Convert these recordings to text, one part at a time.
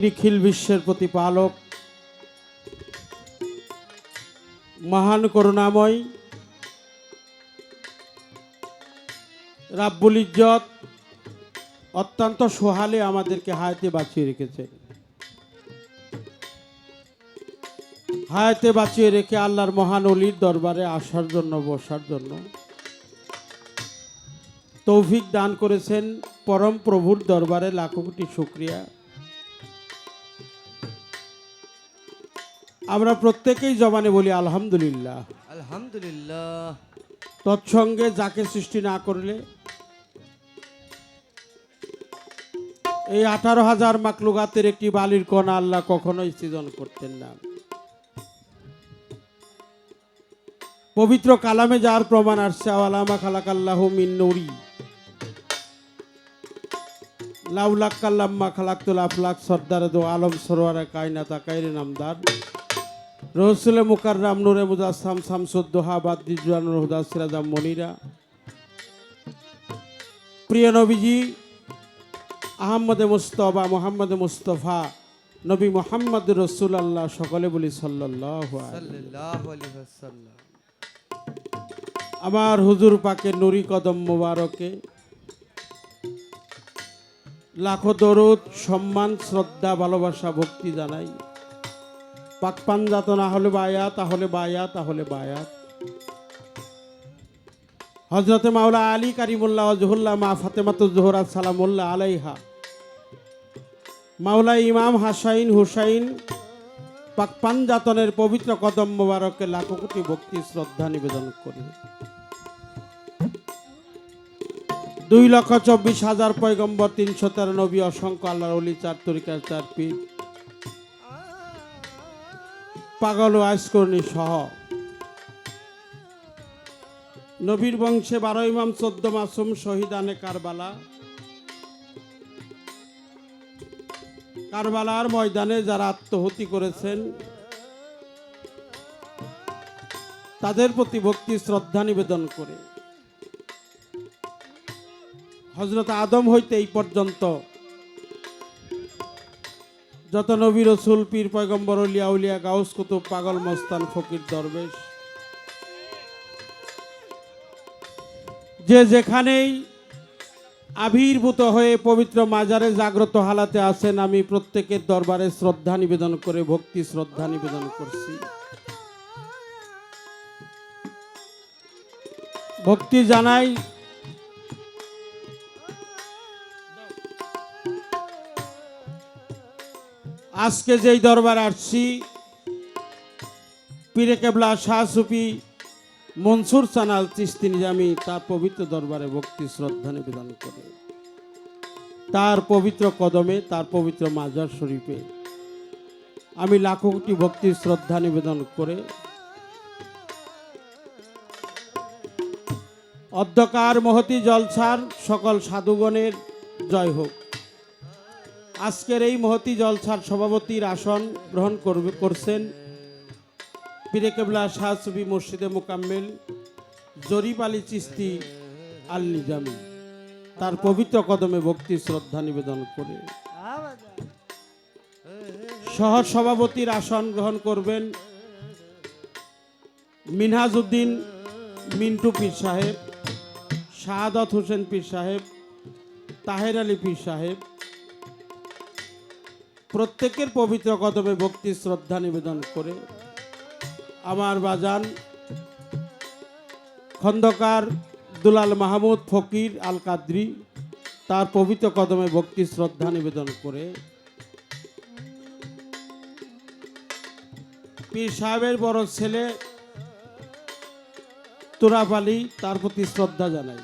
নিখিল বিশ্বের প্রতিপালক। মহান করুণাময় রাব্বুল ইজ্জত অত্যন্ত সোহালে আমাদেরকে হায়াতে বাঁচিয়ে রেখেছে। হায়াতে বাঁচিয়ে রেখে আল্লাহর মহান অলির দরবারে আসার জন্য, বসার জন্য তৌফিক দান করেছেন পরম প্রভুর দরবারে লাখো কোটি শুক্রিয়া। আমরা প্রত্যেকেই জবানে বলি আলহামদুলিল্লাহ। আলহামদুলিল্লাহ। তৎসঙ্গে যাকে সৃষ্টি না করলে এই আঠারো হাজার মাকলুগাতের একটি বালির কণা আল্লাহ কখনোই সৃজন করতেন না। পবিত্র কালামে যার প্রমাণ আসছে আওয়ালামা খালাকাল্লাহ মিন নুরি। লাউলাক কাল্লাম্মা খালাক্তুল আফলাক সর্দার দো আলম সরোয়ারা কায়নাতা কাইরে নামদার। রসুলে মুকাররাম নুরে মুজাসসাম শামসুদ্দোহা বাদ্দিজুয়ানুর হুদা সিরাজাম মনিরা। প্রিয় নবীজি আহম্মদে মুস্তফা মোহাম্মদ মুস্তফা নবী মোহাম্মদ রসুল আল্লাহ সকলে বলি সাল্লাহ আমার হুজুর পাকে নুরি কদম মোবারকে লাখো দরুদ সম্মান শ্রদ্ধা ভালোবাসা ভক্তি জানাই। পাক পাঞ্জাত না হলে বায়া তাহলে বায়া তাহলে বায়াত। হজরতে মাওলা আলী কারিমুল্লাহ জহুল্লাহ মা ফাতেমাত জোহরা সালামুল্লাহ আলাইহা। মাওলা ইমাম হাসাইন হুসাইন পাক পাঞ্জাতনের পবিত্র কদম মোবারকে লাখো কোটি ভক্তি শ্রদ্ধা নিবেদন করি। দুই লক্ষ চব্বিশ হাজার পয়গম্বর, তিনশো তেরো নবী, অসংখ্য আল্লাহর অলি, চার তরিকার চার পীর। পাগল ও আইসকর্ণী সহ। নবীর বংশে বারো ইমাম, চোদ্দ মাসুম শহীদানে কারবালা। কারবালার ময়দানে যারা আত্মহতি করেছেন, তাদের প্রতি ভক্তি, শ্রদ্ধা নিবেদন করে। হজরত আদম হইতে এই পর্যন্ত যত নবী রসুল, পীর পয়গম্বর উলিয়া উলিয়া, গাউস কুতুব, পাগল, মস্তান, ফকির, দরবেশ। যে যেখানেই আবির্ভূত হয়ে পবিত্র মাজারে জাগ্রত হালাতে আছেন, আমি প্রত্যেকের দরবারে শ্রদ্ধা নিবেদন করে, ভক্তি শ্রদ্ধা নিবেদন করছি। ভক্তি জানাই আজকে যেই দরবার আসছি, পীরে কেবলা শাহ সুফি মনসুর সানাল চিস্তি নিজামি তার পবিত্র দরবারে ভক্তি, শ্রদ্ধা নিবেদন করে। তার পবিত্র কদমে, তার পবিত্র মাজার শরীফে আমি লাখো কোটি ভক্তি, শ্রদ্ধা নিবেদন করে অধ্যকার মহতি জলসার সকল সাধুগণের জয় হোক। আজকের এই মহতি জলসার সভাপতির আসন গ্রহণ করবে, করছেন পীরে কেবলা শাহ সুফি মসজিদে মোকাম্মেল জরিপ আলী চিস্তি আল নিজামি। তার পবিত্র কদমে ভক্তি, শ্রদ্ধা নিবেদন করে। সহ সভাপতির আসন গ্রহণ করবেন মিনহাজ উদ্দিন মিন্টু পীর সাহেব, শাহাদত হোসেন পীর সাহেব, তাহের আলী পীর সাহেব প্রত্যেকের পবিত্র কদমে ভক্তি, শ্রদ্ধা নিবেদন করে আমার বাজান খন্দকার দুলাল মাহমুদ ফকির আল কাদ্রি তার পবিত্র কদমে ভক্তি, শ্রদ্ধা নিবেদন করে পীর সাহেবের বড় ছেলে তুরাব আলী তার প্রতি শ্রদ্ধা জানাই।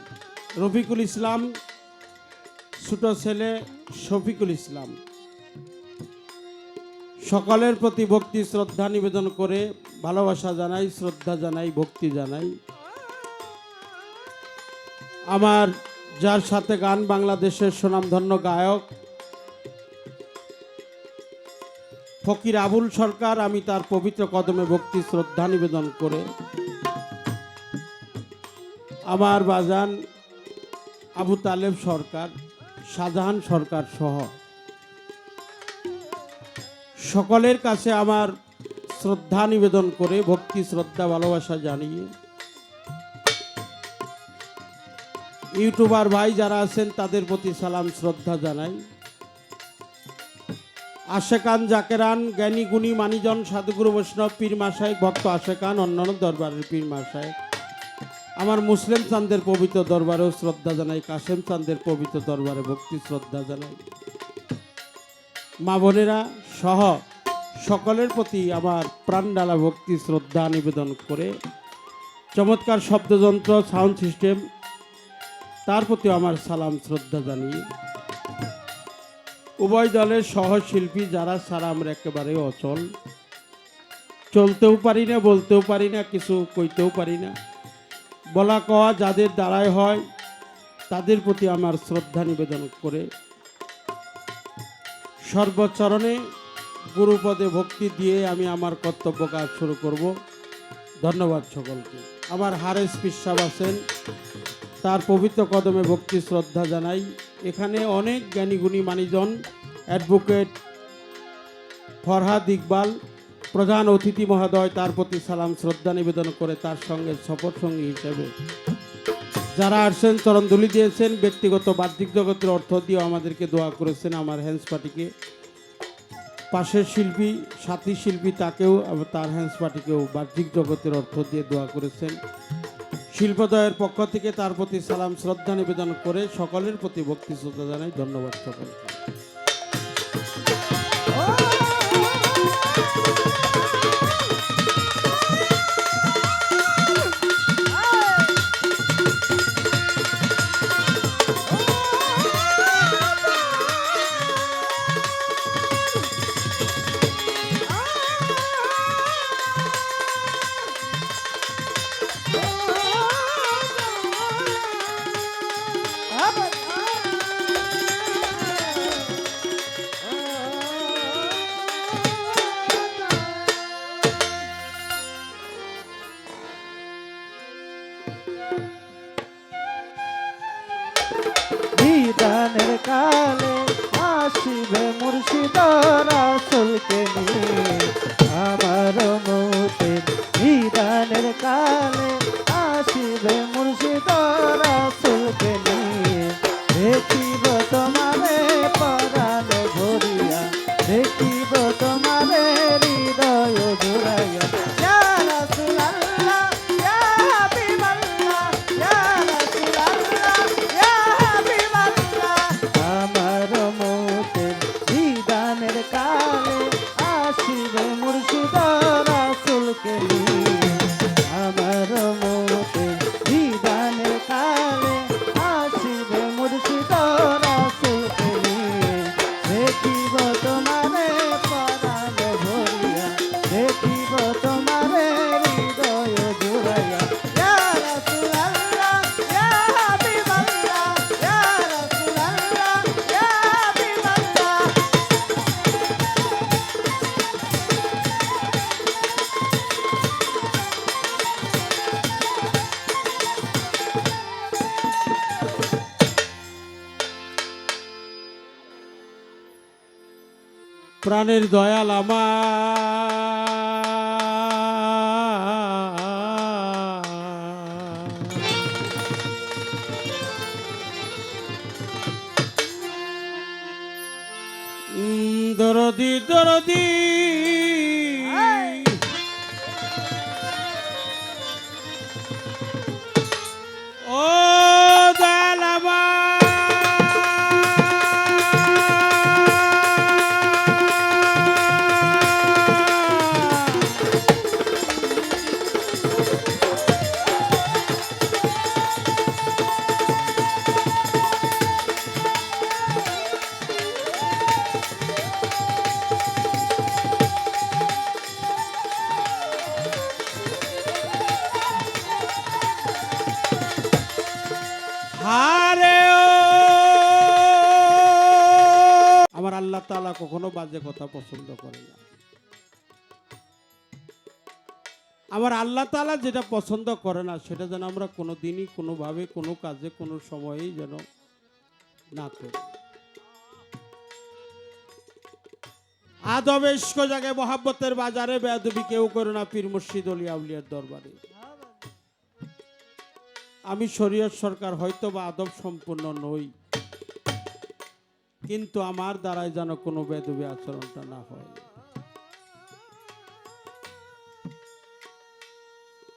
রফিকুল ইসলাম, ছোট ছেলে শফিকুল ইসলাম। সকলের প্রতি ভক্তি, শ্রদ্ধা নিবেদন করে ভালোবাসা জানাই, শ্রদ্ধা জানাই, ভক্তি জানাই। আমার যার সাথে গান বাংলাদেশের সুনামধন্য গায়ক ফকির আবুল সরকার, আমি তার পবিত্র কদমে ভক্তি, শ্রদ্ধা নিবেদন করে আমার বাজান আবু তালেব সরকার, শাহজাহান সরকার সহ সকলের কাছে আমার শ্রদ্ধা নিবেদন করে, ভক্তি, শ্রদ্ধা, ভালোবাসা জানিয়ে ইউটিউবার ভাই যারা আছেন, তাদের প্রতি সালাম, শ্রদ্ধা জানাই। আশেকান জাকেরান, জ্ঞানী, গুণী, মানিজন, সাধুগুরু, বৈষ্ণব, পীর মাসায় ভক্ত আশেকান, অন্যান্য দরবারের পীর মাসায় আমার মুসলিম চান্দের পবিত্র দরবারেও শ্রদ্ধা জানাই, কাশেম চান্দের পবিত্র দরবারে ভক্তি, শ্রদ্ধা জানাই। মা বোনেরা সহ সকলের প্রতি আমার প্রাণডালা ভক্তি, শ্রদ্ধা নিবেদন করে চমৎকার শব্দযন্ত্র, সাউন্ড সিস্টেম, তার প্রতি আমার সালাম, শ্রদ্ধা জানিয়ে উভয় দলের সহশিল্পী যারা ছাড়া আমরা একেবারে অচল। চলতেও পারি না, বলতেও পারি না, কিছু কইতেও পারি না। বলা কওয়া যাদের দ্বারাই হয়, তাদের প্রতি আমার শ্রদ্ধা নিবেদন করে সর্বচরণে গুরুপদে ভক্তি দিয়ে আমি আমার কর্তব্য কাজ শুরু করব। ধন্যবাদ সকলকে। আমার হারেস পিসাব আছেন। তার পবিত্র কদমে ভক্তি শ্রদ্ধা জানাই। এখানে অনেক জ্ঞানীগুণী মানিজন, অ্যাডভোকেট ফরহাদ ইকবাল, প্রধান অতিথি মহোদয়, তার প্রতি সালাম, শ্রদ্ধা নিবেদন করে তার সঙ্গে সফর সঙ্গী হিসেবে যারা আসছেন চরণদুলি দিয়েছেন, ব্যক্তিগত বাহ্যিক জগতের অর্থ দিয়ে আমাদেরকে দোয়া করেছেন আমার হ্যান্স পার্টিকে পাশের শিল্পী, সাথী শিল্পী তাকেও, তার হ্যান্স পার্টিকেও বাহ্যিক জগতের অর্থ দিয়ে দোয়া করেছেন। শিল্পদয়ের পক্ষ থেকে তার প্রতি সালাম, শ্রদ্ধা নিবেদন করে সকলের প্রতি ভক্তি শ্রদ্ধা জানাই, ধন্যবাদ সকলকে। বিদানের কালে আসিবে মুর্শিদ রাসুলকে নিয়ে আমার মতে বিধানের কালে রাসুলকে প্রাণের দয়াল আমার। কখনো বাজে কথা পছন্দ করে না। আমার আল্লাহ তাআলা যেটা পছন্দ করে না, সেটা যেন আমরা কোনো দিনই কোনোভাবে, কোনো কাজে, কোনো সময়েই যেন না করি। আদবে ইস্ক জায়গায় মহাব্বতের বাজারে বেদবি কেউ করে না, পীর মুর্শিদ অলি আউলিয়ার দরবারে। আমি শরীয়ত সরকার হয়তো বা আদব সম্পূর্ণ নই। কিন্তু আমার দ্বারাই যেন কোনো বেদবি আচরণটা না হয়।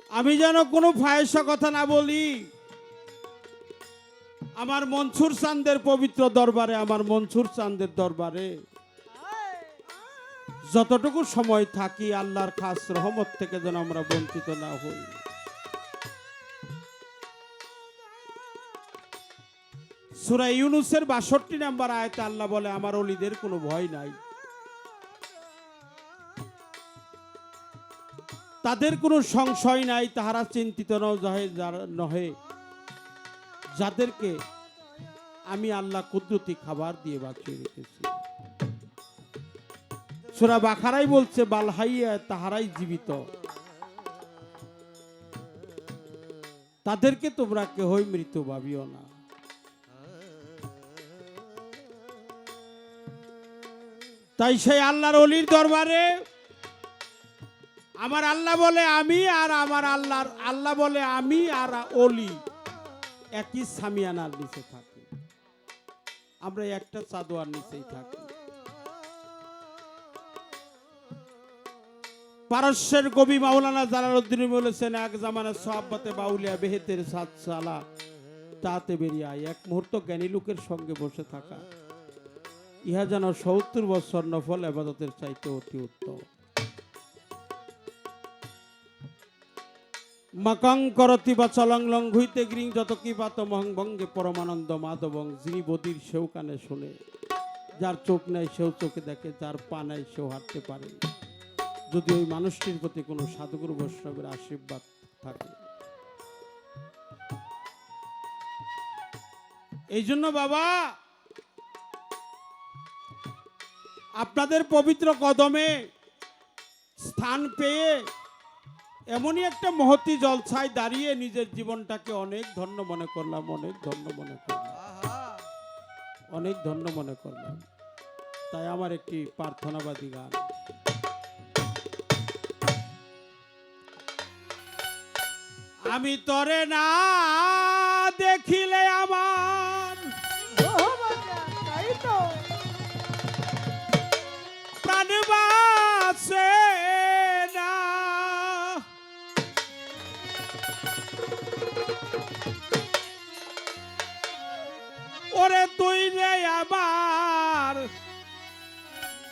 আমি যেন কোনো ফায়সা কথা না বলি। আমার মনসুর চান্দের পবিত্র দরবারে, আমার মনসুর চান্দের দরবারে। যতটুকু সময় থাকি, আল্লাহর খাস রহমত থেকে যেন আমরা বঞ্চিত না হই। সুরা ইউনুসের বাষট্টি নাম্বার আয়তে আল্লাহ বলে, আমার অলিদের কোনো ভয় নাই। তাদের কোনো সংশয় নাই, তাহারা চিন্তিত নহে নহে। যাদেরকে আমি আল্লাহ কুদরতি খাবার দিয়ে বাঁচিয়ে রেখেছি। সুরা বাখারাই বলছে বালহাইয়া তাহারাই জীবিত। তাদেরকে তোমরা কেহই মৃত ভাবিও না। তাই সেই আল্লাহর অলির দরবারে আমার আল্লাহ বলে আমি আর আমার আল্লাহর আল্লাহ বলে আমি আর অলি একই সামিয়ানার নিচে থাকি। আমরা একটা চাদোয়ার নিচেই থাকি। পারস্যের কবি মাওলানা জালালউদ্দিন বলেছেন, এক জামানের সোহাব্বতে বাউলিয়া বেহেতের সাত সালা তাতে বেরিয়ে এক মুহূর্ত জ্ঞানী লোকের সঙ্গে বসে থাকা। ইহা যেন সত্তর বছর নফল আবাদতের চাইতে অতি উত্তম। মাকাং করতি বা চলং লং হইতে গ্রিং যত কি পাত মহং ভঙ্গে পরমানন্দ মাধবং যিনি বদির সেও কানে শোনে। যার চোখ নাই সেও চোখে দেখে, যার পা নাই সেও হাঁটতে পারে। যদি ওই মানুষটির প্রতি কোনো সাধুগুরু বৈষ্ণবের আশীর্বাদ থাকে। এই জন্য বাবা আপনাদের পবিত্র কদমে স্থান পেয়ে এমনই একটা মহতি জলছায় দাঁড়িয়ে নিজের জীবনটাকে অনেক ধন্য মনে করলাম, অনেক ধন্য মনে করলাম। অনেক ধন্য মনে করলাম। তাই আমার একটি প্রার্থনাবাদী গান। আমি তরে না দেখিলে আমার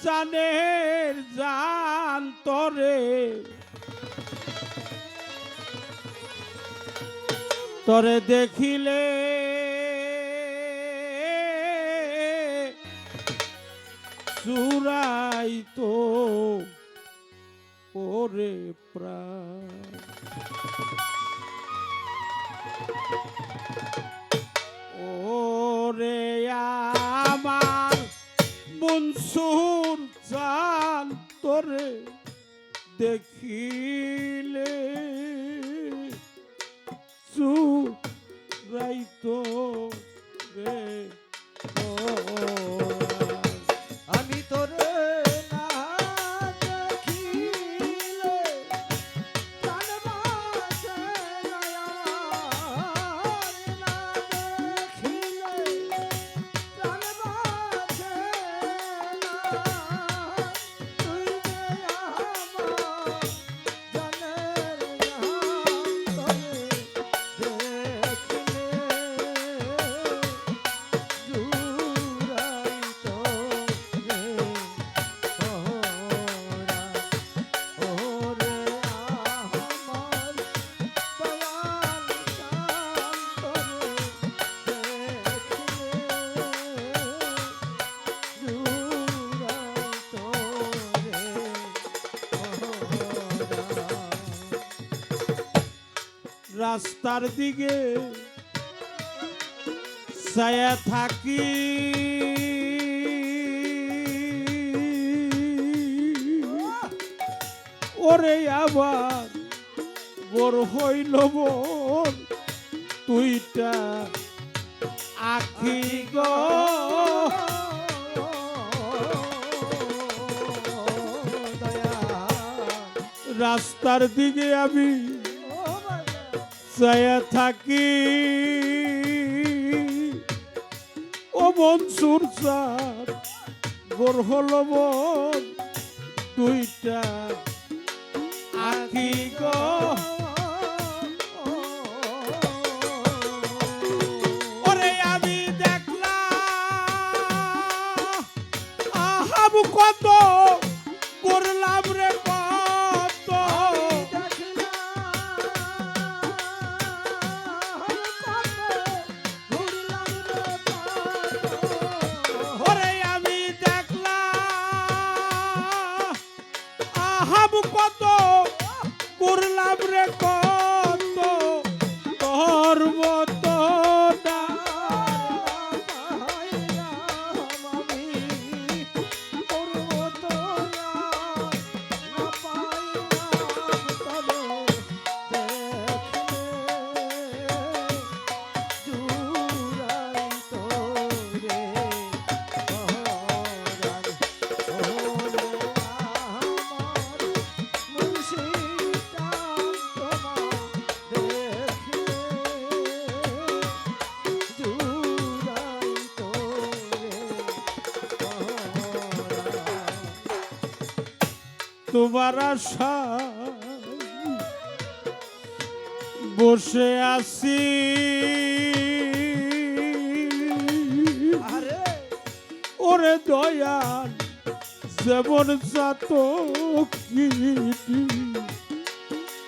জানের জান তরে তরে দেখিলে চুরাই তো ওরে প্রাণ। ওরে আমার মনসুর চান তোরে দেখিলে চুরাই রাস্তার দিকে ছায়া থাকি। ওরে আবার বড় হইল বোন তুইটা আখি গো। রাস্তার দিকে আমি চায়া থাকি। ও মনসুর স্যার গোর হলো দুইটা আখি গো। কত করলাম রে তোমার আশা। বসে আছি। ওরে দয়াল যেমন চাত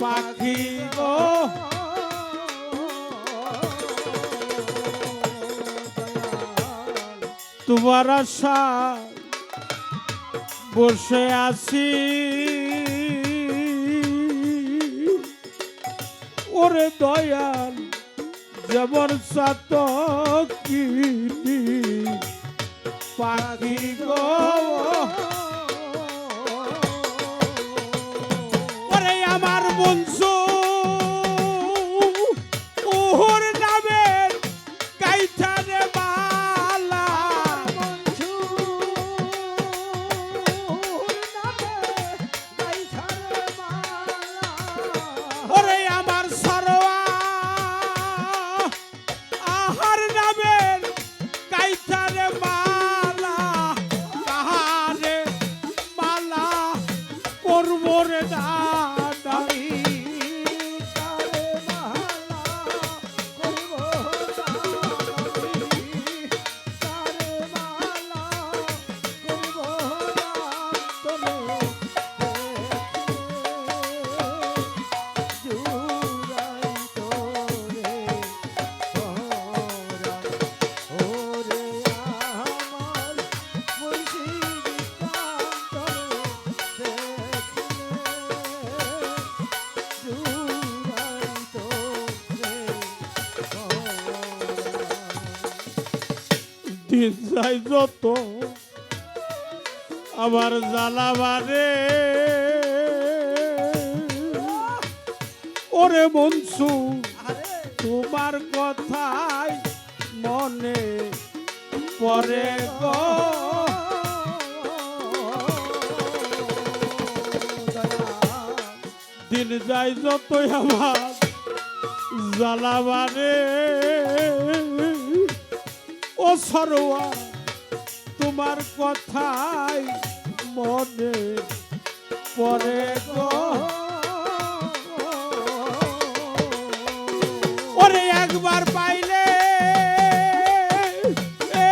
পাখি গো। তোমার আশা বসে আছি। ওরে দয়াল যেমন সাত পাখি গো। ওরে আমার বংশু যাই যত আমার জ্বালাবারে ওরে মনসু তোমার কথাই মনে পরে গো। দিন যাই যতই আমার জ্বালাবারে সরোয়া তোমার কথাই মনে পরে গো। একবার পাইলে এ